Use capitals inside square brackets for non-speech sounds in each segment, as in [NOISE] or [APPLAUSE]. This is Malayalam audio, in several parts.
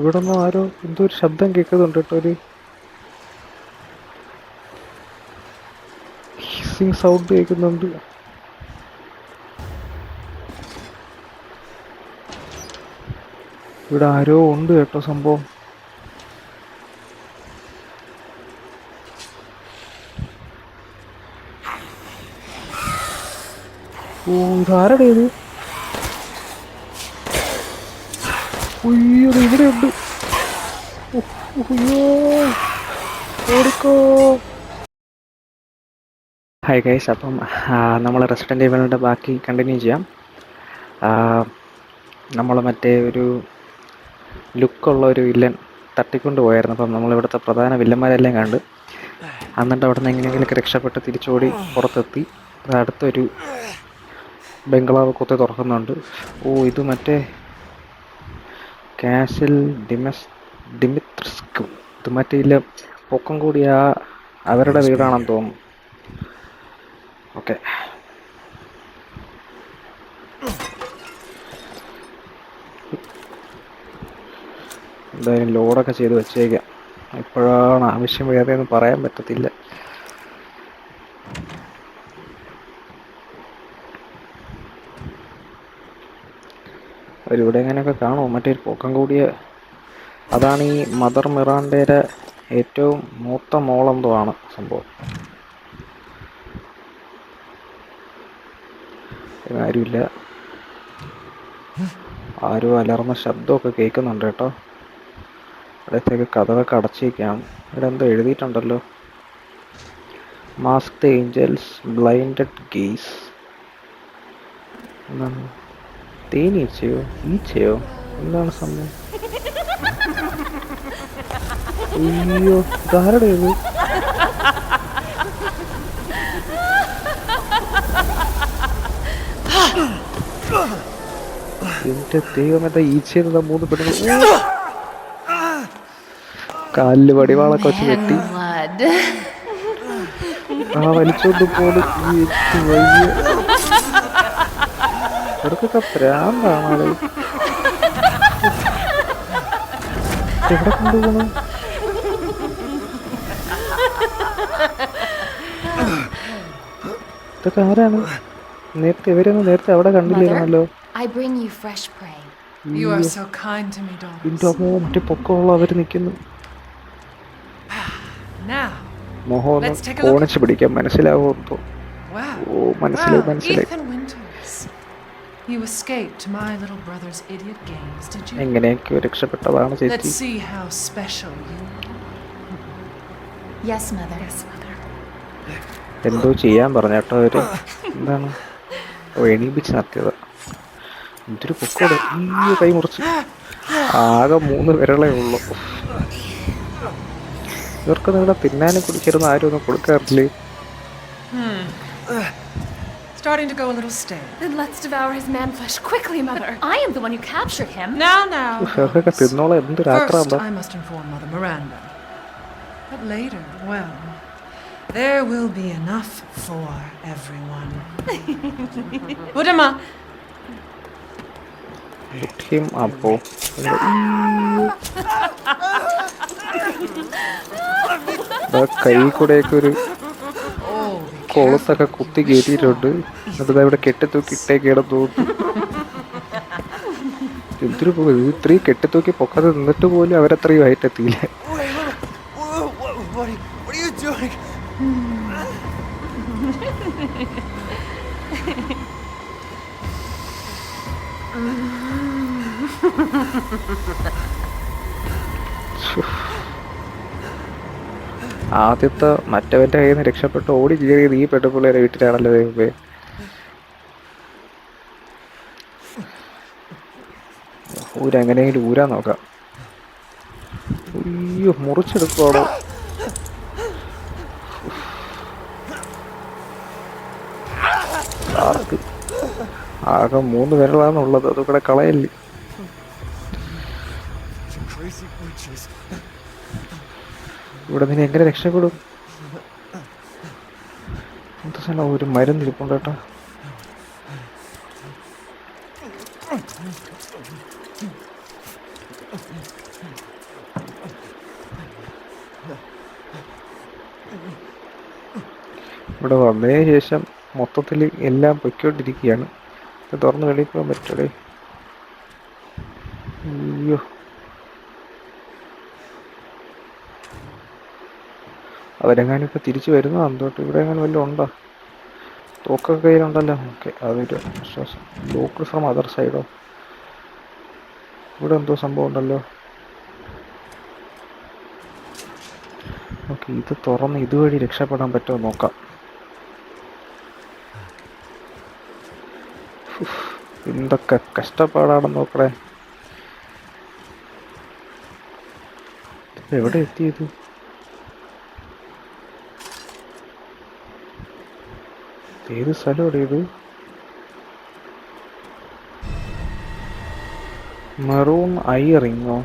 ഇവിടെ നിന്ന് ആരോ എന്തോ ഒരു ശബ്ദം കേൾക്കുന്നുണ്ട് കേട്ടോ ഒരു ഹിസിങ് സൗണ്ട് കേൾക്കുന്നുണ്ട്. ഇവിടെ ആരോ ഉണ്ട് കേട്ടോ സംഭവം. ഓ ഇതാരുടെ ഇത്? ഉയ്യോ ഇവിടെ ഉണ്ട് ഹായ് ഗൈസ് അപ്പം നമ്മൾ റെസിഡന്റ് ഈവലിന്റെ ബാക്കി കണ്ടിന്യൂ ചെയ്യാം. നമ്മൾ മറ്റേ ഒരു ലുക്കുള്ള ഒരു വില്ലൻ തട്ടിക്കൊണ്ട് പോയായിരുന്നു. അപ്പം നമ്മളിവിടുത്തെ പ്രധാന വില്ലന്മാരെല്ലാം കണ്ട് എന്നിട്ട് അവിടെ നിന്ന് എങ്ങനെയെങ്കിലൊക്കെ രക്ഷപ്പെട്ട് തിരിച്ചോടി പുറത്തെത്തി. അടുത്തൊരു ബംഗ്ലാവ് കുത്തി തുറക്കുന്നുണ്ട്. ഓ ഇത് മറ്റേ കാസിൽ ഡിമസ് ഡിമിത്രിസ്കും. തുമറ്റയിലെ മറ്റേ പൊക്കം കൂടിയ അവരുടെ വീടാണെന്ന് തോന്നുന്നു. ഓക്കെ. എന്തായാലും ലോഡൊക്കെ ചെയ്ത് വെച്ചേക്കാം. എപ്പോഴാണ് ആവശ്യം വേറെയൊന്നും പറയാൻ പറ്റത്തില്ല. അവരിവിടെ എങ്ങനെയൊക്കെ കാണും. മറ്റേ പൊക്കം കൂടിയ അതാണ് ഈ മദർ മിറാണ്ടയുടെ ഏറ്റവും മൂത്ത മോളെന്തോ ആണ് സംഭവം. ഇവിടെ ആരുമില്ല ആരും അലർന്ന ശബ്ദമൊക്കെ കേൾക്കുന്നുണ്ട് കേട്ടോ. ഇവിടത്തേക്ക് കഥകളൊക്കെ അടച്ചേക്കാണ് ഇവിടെ എന്തോ എഴുതിയിട്ടുണ്ടല്ലോ. മാസ്ക് ഏഞ്ചൽസ് ബ്ലൈൻഡഡ് ഗെയ്സ് എന്താണ്? തേനീച്ചയോ ഈച്ചയോ? എന്താണ് സംഭവം? അയ്യോ ഇത്? എന്റെ ദൈവം എന്താ ഈച്ചയെന്ന മൂന്ന് പെണ്ണുങ്ങൾ കാലിൽ വടിവാളൊക്കെ വെച്ച് കെട്ടി. ആ വലിച്ചോണ്ട് പോലും വയ്യ ഇവർക്കൊക്കെ ഭ്രാന്താണാളെ എവിടെ കൊണ്ടുപോകണം? ഇതൊക്കെ ആരാണ്? നേരത്തെ ഇവരൊന്നും നേരത്തെ അവിടെ കണ്ടില്ലായിരുന്നല്ലോ I bring you fresh prey. You are so kind to me, എന്റെ daughters. അമ്മോ മറ്റേ പൊക്കമുള്ള അവർ നിൽക്കുന്നു. Now, മോഹം ഒന്ന് Let's take a look. ഓണിച്ച് പിടിക്കാൻ മനസ്സിലാവുമോ ഓ മനസ്സിലായി മനസ്സിലായി. You escaped my little brother's idiot games, did you? എങ്ങനെയൊക്കെയോ രക്ഷപ്പെട്ടതാണ് ചേച്ചി? Let's see how special you. Yes, mother. Yes, mother. എന്തോ ചെയ്യാൻ പറഞ്ഞ കേട്ടോ അവർ. [LAUGHS] എന്താണ്? ഓ എണീപ്പിച്ച് നടത്തിയത്. എന്തൊരു പൊക്കോട്. ഈ കൈ മുറിച്ച്. ആകെ മൂന്ന് വിരളേ ഉള്ളൂ. ഇവർക്ക് നിങ്ങളുടെ തിന്നാനും കുടിക്കരുന്ന് ആരും ഒന്നും കൊടുക്കാറില്ലേ? starting to go a little stale. Then let's devour his man flesh quickly, Mother. [LAUGHS] I am the one who captured him. Now, now. [LAUGHS] First, I must inform Mother Miranda. But later, well, there will be enough for everyone. [LAUGHS] Udama! Kim oh. apa? Bakkai kudekuru. കൊളുത്തൊക്കെ കുത്തി കയറ്റിയിട്ടുണ്ട് ദാ ഇവിടെ കെട്ടിത്തൂക്കി ഇട്ടേക്കിടം തോന്നുന്നു. എന്തൊരു ഇത്രയും കെട്ടിത്തൂക്കി പൊക്കാതെ നിന്നിട്ട് പോലും അവരത്രയും ആയിട്ടെത്തിയില്ല Wait, look. ആദ്യത്തെ മറ്റവന്റെ കയ്യിൽ നിന്ന് രക്ഷപ്പെട്ട് ഓടി കയറിയത് ഈ പെട്ടുപിള്ളേരെ വീട്ടിലാണല്ലോ ദൈവമേ. ഊരെങ്ങനെയെങ്കിലും ഊരാ നോക്കാം. അയ്യോ മുറിച്ചെടുക്കുവാണോ ആർക്ക്? ആകെ മൂന്ന് വിരളാണുള്ളത്. അതുകൂടെ കളയല്ലേ. ഇവിടെ നിന്ന് എങ്ങനെ രക്ഷപ്പെടും? സാധനം ഒരു മരുന്ന് ഇരിപ്പുണ്ട് കേട്ടോ. ഇവിടെ വന്നതിന് ശേഷം മൊത്തത്തിൽ എല്ലാം പൊയ്ക്കൊണ്ടിരിക്കുകയാണ്. തുറന്ന് വെളിയിൽ പോകാൻ അയ്യോ അവരെങ്ങാനും ഇപ്പൊ തിരിച്ചു വരുന്നോ? എന്തോട്ട്? ഇവിടെ എങ്ങനെ വല്ലതും ഉണ്ടോ? തോക്കൊക്കെ കയ്യിലുണ്ടല്ലോ. ഓക്കെ അതൊരു വിശ്വാസം. ലോക്കൽ ഫ്രം അതർ സൈഡോ ഇവിടെ എന്തോ സംഭവം ഉണ്ടല്ലോ. ഓക്കെ ഇത് തുറന്ന് ഇതുവഴി രക്ഷപ്പെടാൻ പറ്റുമോ നോക്കാം. എന്തൊക്കെ കഷ്ടപ്പാടാണെന്ന് നോക്കണേ. എവിടെ എത്തിയത്? ഏത് സ്ഥലം അവിടെ ഇത് മെറൂൺ ഐ റിങ്ങോ.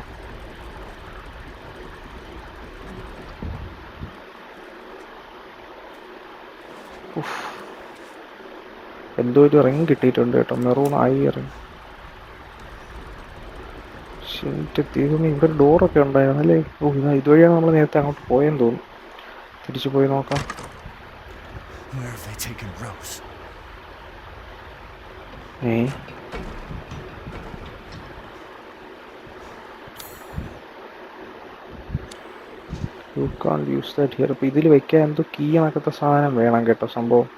എന്തോ ഒരു റിങ് കിട്ടിയിട്ടുണ്ട് കേട്ടോ മെറൂൺ ഐ റിങ് ദൈവമേ ഇവിടെ ഡോറൊക്കെ ഉണ്ടായിരുന്നല്ലേ? ഓ ഇതാ ഇതുവഴിയാണ് നമ്മൾ നേരത്തെ അങ്ങോട്ട് പോയെന്ന് തോന്നുന്നു. തിരിച്ചു പോയി നോക്കാം. Where have they taken Rose? A you can use that here അപ്പോൾ ഇതിൽ വെക്കാൻ എന്തോ കീ കണക്കത്തെ സാധനം വേണം കേട്ടോ സംഭവം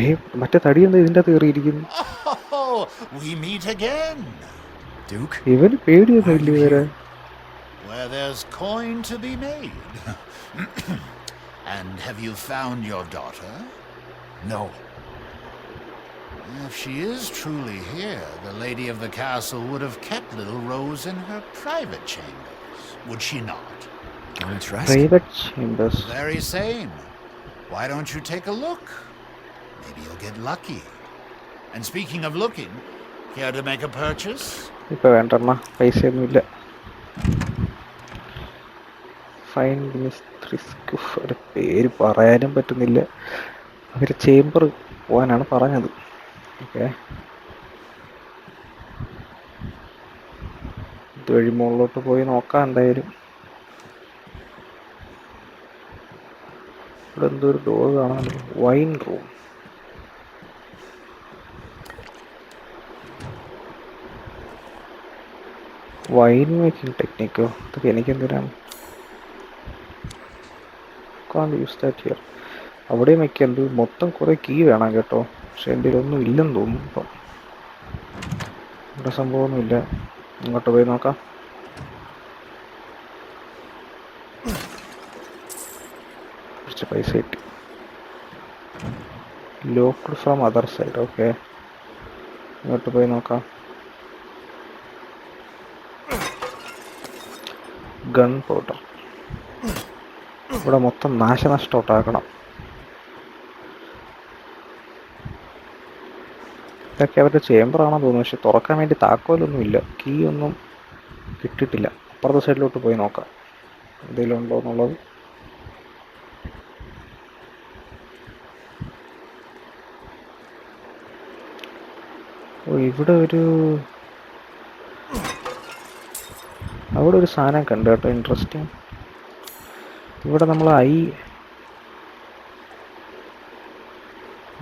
ഏ മറ്റേ തടി എന്താ ഇതിന്റെ അകത്ത് കയറിയിരിക്കുന്നു Oh, we meet again. Duke? ഇവന് പേടിയൊന്നും ഇല്ല ഇവരെ Where there's coin to be made. [CLEARS THROAT] And have you found your daughter? No. If she is truly here, the lady of the castle would have kept little Rose in her private chambers, would she not? Interesting. Private chambers. Very same. Why don't you take a look? Maybe you'll get lucky. And speaking of looking, care to make a purchase? இப்போ வேண்டாம்மா பைசா எதுவும் இல்லை ഫൈൻ മിസ്ത്രിസ്ക് ഒരു പേര് പറയാനും പറ്റുന്നില്ല. അവർ ചേംബർ പോകാനാണ് പറഞ്ഞത്. ഓക്കെ. ഇതുവഴി മുകളിലോട്ട് പോയി നോക്കാം എന്തായാലും. ഇവിടെ എന്തോ ഒരു ഡോർ കാണാൻ വൈൻ റൂം വൈൻ മേക്കിംഗ് ടെക്നിക്കോ അതൊക്കെ എനിക്കെന്തിനാണ്? കാണ്ട് യൂസ് ദാറ്റ് ഹിയർ അവിടെ വെക്കാൻ ഇത് മൊത്തം കുറേ കീ വേണം കേട്ടോ. പക്ഷെ എന്റെ ഒന്നും ഇല്ലെന്ന് തോന്നുന്നു ഇപ്പം. ഇവിടെ സംഭവമൊന്നുമില്ല ഇങ്ങോട്ട് പോയി നോക്കാം. കുറച്ച് പൈസ കിട്ടി. Local from other side okay ഇങ്ങോട്ട് പോയി നോക്കാം. ഗൺ പൗഡർ ഇവിടെ മൊത്തം നാശനഷ്ടം ഉണ്ടാക്കണം ഇതൊക്കെ അവരുടെ ചേമ്പറാണെന്ന് തോന്നുന്നു പക്ഷെ തുറക്കാൻ വേണ്ടി താക്കോലൊന്നും ഇല്ല കീ ഒന്നും കിട്ടിട്ടില്ല അപ്പുറത്തെ സൈഡിലോട്ട് പോയി നോക്കാം. എന്തെങ്കിലും ഉണ്ടോ എന്നുള്ളത്. ഓ ഇവിടെ ഒരു അവിടെ ഒരു സാധനം കണ്ടു കേട്ടോ. ഇൻട്രസ്റ്റിംഗ് ഇവിടെ നമ്മൾ ഐ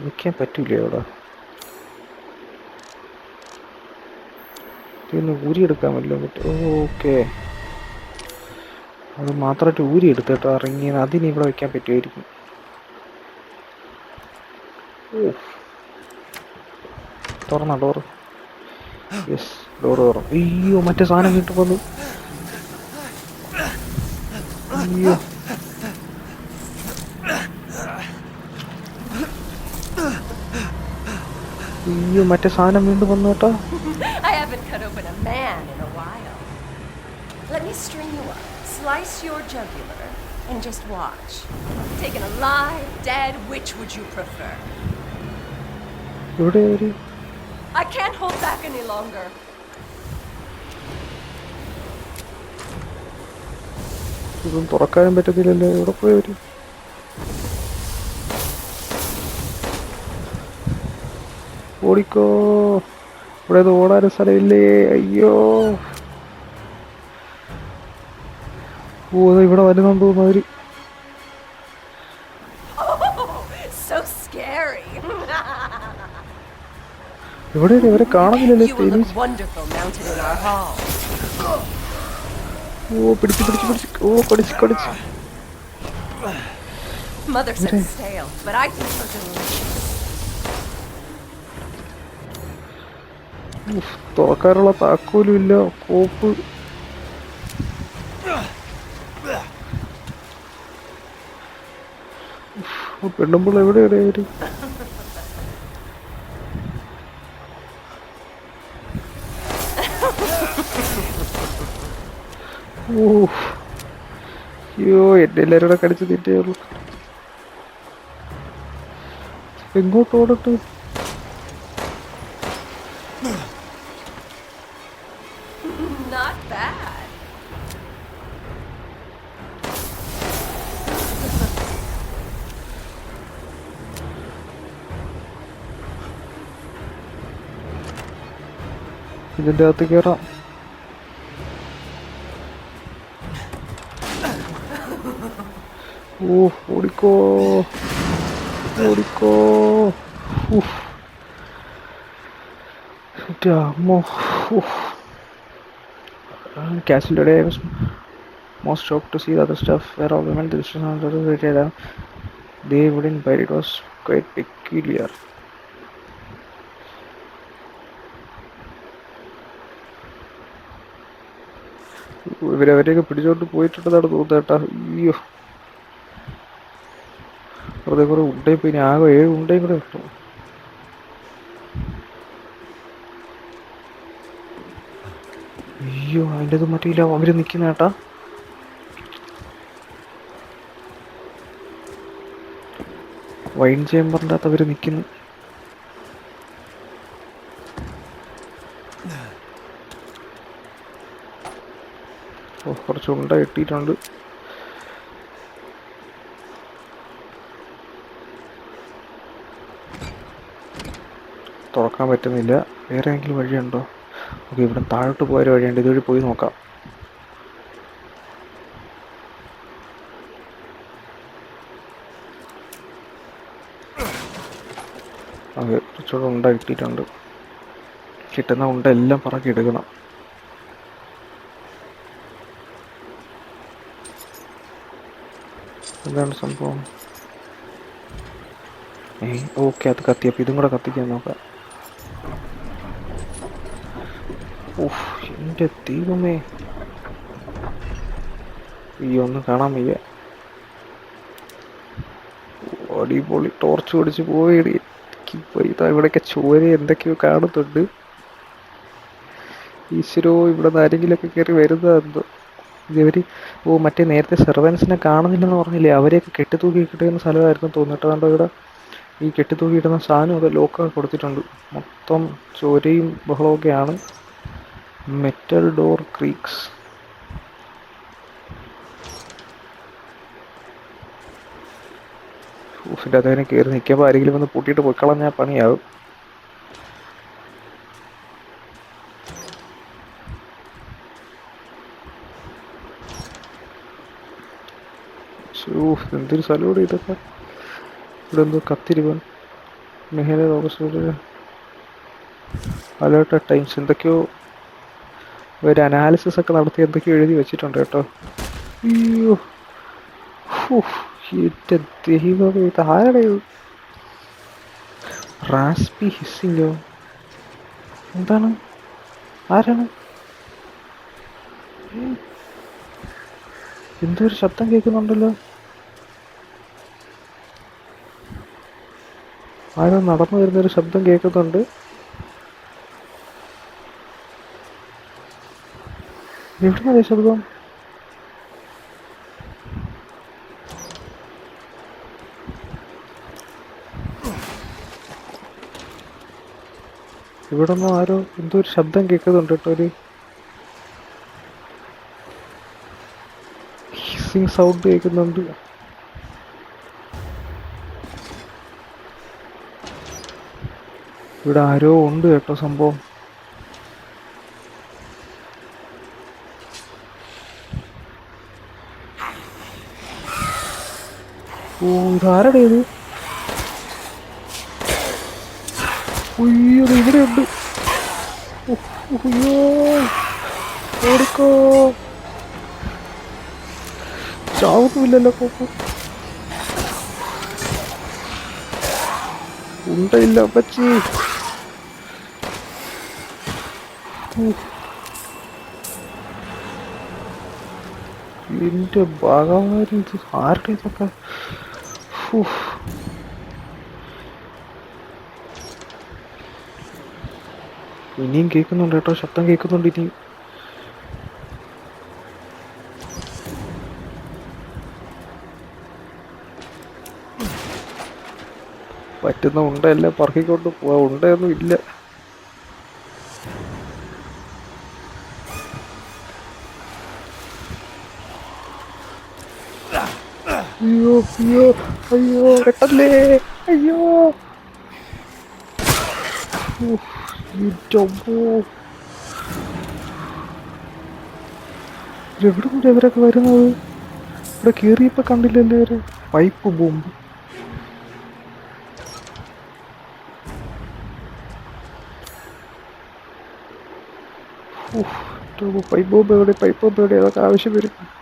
നിൽക്കാൻ പറ്റില്ല ഇവിടെ? ഇതൊന്ന് ഊരിയെടുക്കാൻ പറ്റില്ല പറ്റും ഓക്കെ. അത് മാത്രമായിട്ട് ഊരി എടുത്ത് കേട്ടോ ഇറങ്ങി അതിന് ഇവിടെ വെക്കാൻ പറ്റുമായിരിക്കും. തുറന്ന ഡോറ്. യെസ് ഡോറ് തുറന്നു. അയ്യോ മറ്റേ സാധനം കിട്ടുമ്പോൾ അയ്യോ. അയ്യോ മറ്റേ സാധനം വീണ്ടും വന്നു കേട്ടോ I haven't cut open a man in a while. Let me string you up, slice your jugular, and just watch. Taken alive, dead, which would you prefer? I can't hold back any longer. ഇതൊന്നും തുറക്കാനും പറ്റത്തില്ലല്ലോ എവിടെ പോയി വരും ഓടിക്കോ. ഇവിടെ അത് ഓടാനും സ്ഥലമില്ലേ? അയ്യോ. ഓ ഇവിടെ വരുന്നു മാതിരി. ഇവിടെ ഇവരെ കാണുന്നില്ലല്ലേ? തുറക്കാനുള്ള താക്കോലും ഇല്ല കോപ്പ് പെണ്ണുമ്പോൾ എവിടെയാണ് അവർ? ഊഫ്. അയ്യോ എന്നെ എല്ലാരും കൂടെ കടിച്ച് എങ്ങോട്ട് ഓടട്ട്? ഇതിന്റെ അകത്ത് കയറാം ഓ ഓടിക്കോ. ഓടിക്കോ ക്യാസിലൂടെ most shock to see the stuff where of the wood in by was quite peculiar ഇവരവരെയൊക്കെ പിടിച്ചോണ്ട് പോയിട്ടുണ്ടെന്നാണ് തോന്നുന്നത് അയ്യോ. വെറുതെ കുറെ ഉണ്ടേ പിന്നെ ആകെ ഏഴ് ഉണ്ടേ കൂടെ കിട്ടും. അയ്യോ അതിന്റെ ഇത് മറ്റില്ല അവർ നിൽക്കുന്ന ഏട്ടാ വൈൻ ചേമ്പറിന്റെ അകത്ത് അവർ നിൽക്കുന്നു ഓ കുറച്ച് ഉണ്ട കിട്ടിയിട്ടുണ്ട്. തുറക്കാൻ പറ്റുന്നില്ല. വേറെ എങ്കിലും വഴിയുണ്ടോ? ഓക്കെ ഇവിടെ താഴോട്ട് പോയൊരു വഴിയുണ്ട്. ഇതുവഴി പോയി നോക്കാം. അതെ കുറച്ചുകൂടെ ഉണ്ട കിട്ടിയിട്ടുണ്ട്. കിട്ടുന്ന ഉണ്ട എല്ലാം പറക്കി എടുക്കണം. എന്താണ് സംഭവം. ഏ ഓക്കെ അത് കത്തിയപ്പോൾ ഇതും കൂടെ കത്തിക്കാൻ നോക്കാം. എന്റെ എന്റെ ദൈവമേ. ഈ ഒന്നും കാണാൻ വയ്യ. അടിപൊളി ടോർച്ച് പിടിച്ച് പോയി ഇതാ ഇവിടെയൊക്കെ ചോര എന്തൊക്കെയോ കാണുന്നുണ്ട്. ഈശ്വരോ ഇവിടെ നിന്ന് ആരെങ്കിലുമൊക്കെ കയറി വരുന്നതെന്തോ ഇവർ ഓ മറ്റേ നേരത്തെ സെർവൻസിനെ കാണുന്നില്ലെന്ന് പറഞ്ഞില്ലേ? അവരെയൊക്കെ കെട്ടിത്തൂക്കി കിട്ടുന്ന സ്ഥലമായിരുന്നു തോന്നിട്ട് അതുകൊണ്ട് ഇവിടെ? ഈ കെട്ടിത്തൂക്കി സാധനം സാധനമൊക്കെ ലോക്കൊക്കെ കൊടുത്തിട്ടുണ്ട്. മൊത്തം ചോരയും ബഹളമൊക്കെയാണ് മെറ്റൽ ഡോർ ക്രീക്സ് ഊഫിന്റെ അതിനെ കയറി നിൽക്കുമ്പോൾ ആരെങ്കിലും വന്ന് പൂട്ടിയിട്ട് പൊയ്ക്കളഞ്ഞാൽ പണിയാവും. ഊഫ് എന്തൊരു സ്ഥലം ഇതൊക്കെ. ഇവിടെ എന്തോ കത്തിരിവൻ മെഹല ഓഗസ്റ്റ് അലേർട്ട് ടൈംസ് എന്തൊക്കെയോ ഒരു അനാലിസിസ് ഒക്കെ നടത്തി എന്തൊക്കെയോ എഴുതി വെച്ചിട്ടുണ്ട് കേട്ടോ. അയ്യോ. എന്റെ ദൈവമേ ഇത് ആരുടെ റാസ്പി ഹിസ്സിങ്ങോ എന്താണ്? ആരാണ്? എന്തൊരു ശബ്ദം കേൾക്കുന്നുണ്ടല്ലോ. ആരോ നടന്നു വരുന്നൊരു ശബ്ദം കേൾക്കുന്നുണ്ട്. എവിടെയാണ് ശബ്ദം? ഇവിടെ നിന്നും ആരോ എന്തോ ഒരു ശബ്ദം കേൾക്കുന്നുണ്ട് കേട്ടോ ഒരു സൗണ്ട് കേൾക്കുന്നുണ്ട്. ഇവിടെ ആരോ ഉണ്ട് കേട്ടോ സംഭവം. ഓ ഇതാരടേ ഇത്? ഉയ്യോ ഇവിടെ ഉണ്ട്. ഉയ്യോ ഓടിക്കോ ചാവൊന്നുമില്ലല്ലോ കോപ്പ് ഉണ്ടയില്ല പച്ചി എന്റെ ഭഗവാൻ ആരുടെ ഇതൊക്കെ. ഇനിയും കേൾക്കുന്നുണ്ട് കേട്ടോ ശബ്ദം കേൾക്കുന്നുണ്ട് ഇനിയും. പറ്റുന്ന ഉണ്ടല്ല? പറക്കിക്കൊണ്ട് പോവാ. ഉണ്ടയൊന്നും ഇല്ല. അയ്യോ അയ്യോ അയ്യോ. അയ്യോ. എവിടെ കൂടെ ഇവരൊക്കെ വരുന്നത്? ഇവിടെ കേറിയപ്പോ കണ്ടില്ലല്ലോ ഇവർ പൈപ്പ് ബോംബ്. പൈപ്പ് ബോംബ് എവിടെ? പൈപ്പ് ബോംബ് എവിടെ? അതൊക്കെ ആവശ്യം വരും.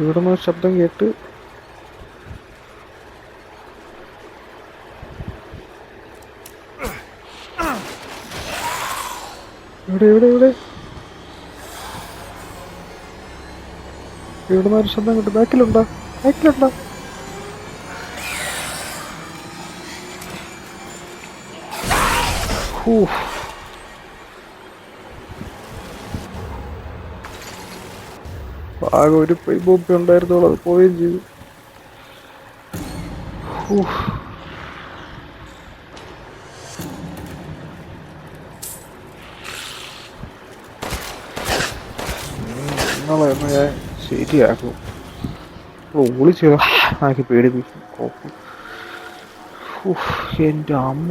ഇവിടെ നിന്ന് ശബ്ദം കേട്ട് ഇവിടെ ഇവിടെ ഇവിടെ ഇവിടെ നിന്ന് ഒരു ശബ്ദം കിട്ടും ബാക്കിലുണ്ടോ? ബാക്കിലുണ്ടോ? ഹൂ. ആകെ ഒരു ബോപ്പി ഉണ്ടായിരുന്നോളൂ അത് പോവുകയും ചെയ്തു. ശരിയാക്കും. ഒളിച്ച് ആക്കി പേടിപ്പിക്കും എന്റെ അമ്മ.